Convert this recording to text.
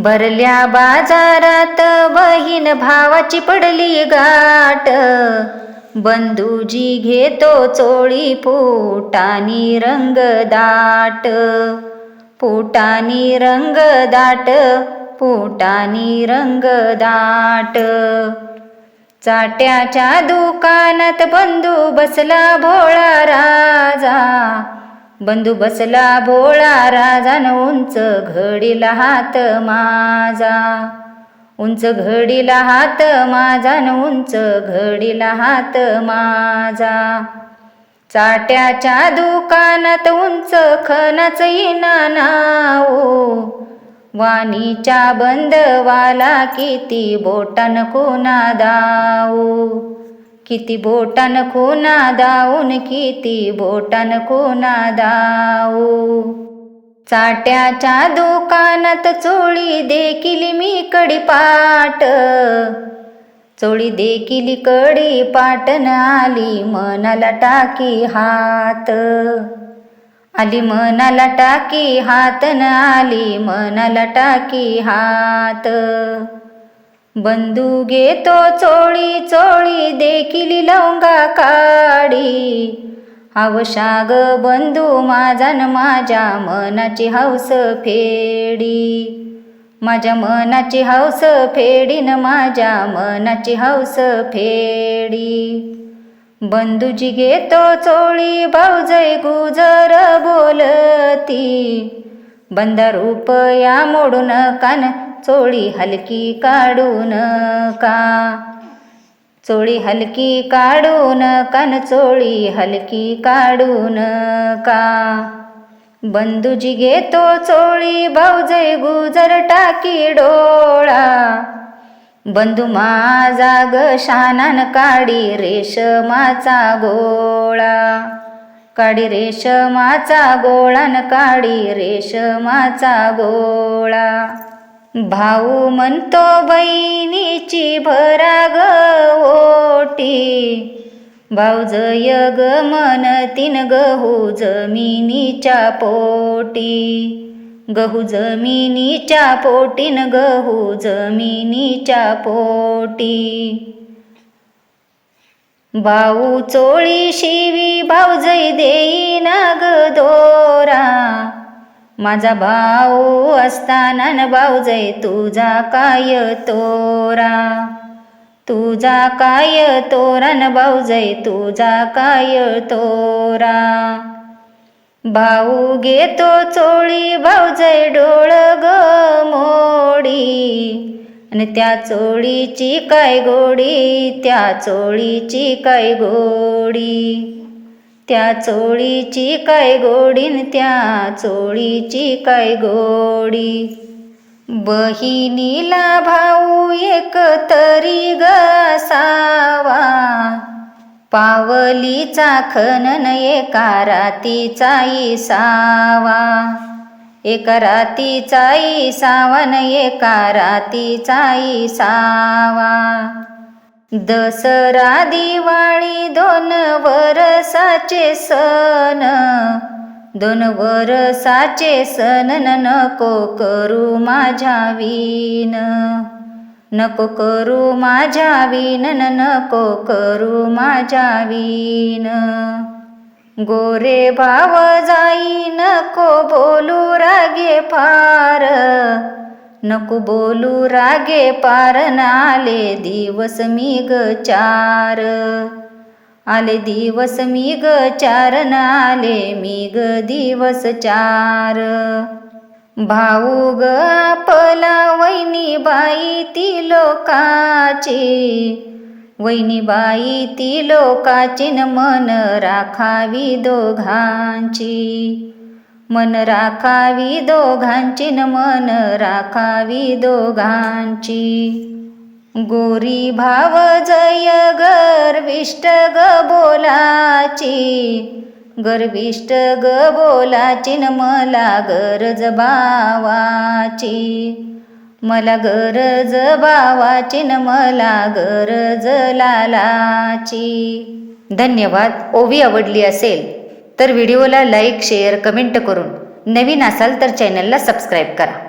भरल्या बाजारात बहीण भावाची पडली गाठ. बंधूजी घेतो चोळी पोटानी रंग दाट. पोटानी रंग दाट पोटानी रंग दाट. चाट्याच्या दुकानात बंधू बसला भोळा राजा. बंधू बसला भोळा राजान उंच घडीला हात माझा. उंच घडीला हात माझा न उंच घडीला हात माझा. चाट्याच्या दुकानात उंच खनाच येना नाओ वाणीच्या बंदवाला किती बोटान कोणा दाऊ किती बोटान खोना दाऊन किती बोटान खोना दाऊ. चाट्याच्या दुकानात चोळी देखील मी कडीपाट चोळी देखील कडी पाटन आली मनाला टाकी हात. आली मनाला टाकी हात न आली मनाला टाकी हात. बंधू घेतो चोळी चोळी देखील लवंगा काडी हवशाग बंधू माझा न माझ्या मनाची हौस फेडी. माझ्या मनाची हौस फेडीन माझ्या मनाची हौस फेडी. बंधूजी घेतो चोळी भाऊजय गुजर बोलती. बंदा या मोडून कान चोळी हलकी काढून का? चोळी हलकी काढून कान चोळी हलकी काढून का? बंधूजी घेतो चोळी भाऊजय गुजर टाकी डोळा. बंधू माझा ग शानान काडी रेशमाचा गोळा. काडी रेशमाचा गोळान काडी रेशमाचा गोळा. भाऊ म्हणतो बहिणीची भरा ग ओटी. भाऊजय ग मन तीन गहू जमिनीच्या पोटी. गहू जमिनीच्या पोटीन गहू जमिनीच्या पोटी. भाऊ चोळी शिवी भाऊजई देईन ग दो माझा भाऊ असताना न भाऊजय तुझा काय तोरा? तुझा काय तोरा न भाऊजय तुझा काय तोरा? भाऊ घेतो चोळी भाऊजय डोळ ग मोडी. आणि त्या चोळीची काय गोडी त्या चोळीची काय गोडी? त्या चोळीची काय गोडीन त्या चोळीची काय गोडी? बहिणीला भाऊ एक तरी गसावा. पावलीचा खनन एका रातीचा सावा एका रातीचा सावन एका रातीचा सावा दसरा दिवाळी दोन वर्षाचे सण दोन वरसाचे सण न नको करू माझ्या विन नको करू माझ्या विन नको करू माझ्या विन गोरे भाव जाई नको बोलू रागे पार. नको बोलू रागे पार नाले दिवस मी ग चार आले दिवस मी ग चार आले मी ग दिवस चार. भाऊ ग आपला वैनी बाई ती लोकाची. वैनी बाई ती लोकाची न मन राखावी दोघांची. मन राखावी दोघांची न मन राखावी दोघांची. गोरी भाव जय गर्विष्ट ग बोलाची गर्विष्ट ग बोलाची न मला गरज बावाची मला गरज बावाची न मला गरज लालाची. धन्यवाद. ओवी आवडली असेल तर व्हिडिओला लाईक शेअर कमेंट करून नवीन असाल तर चॅनलला सबस्क्राईब करा.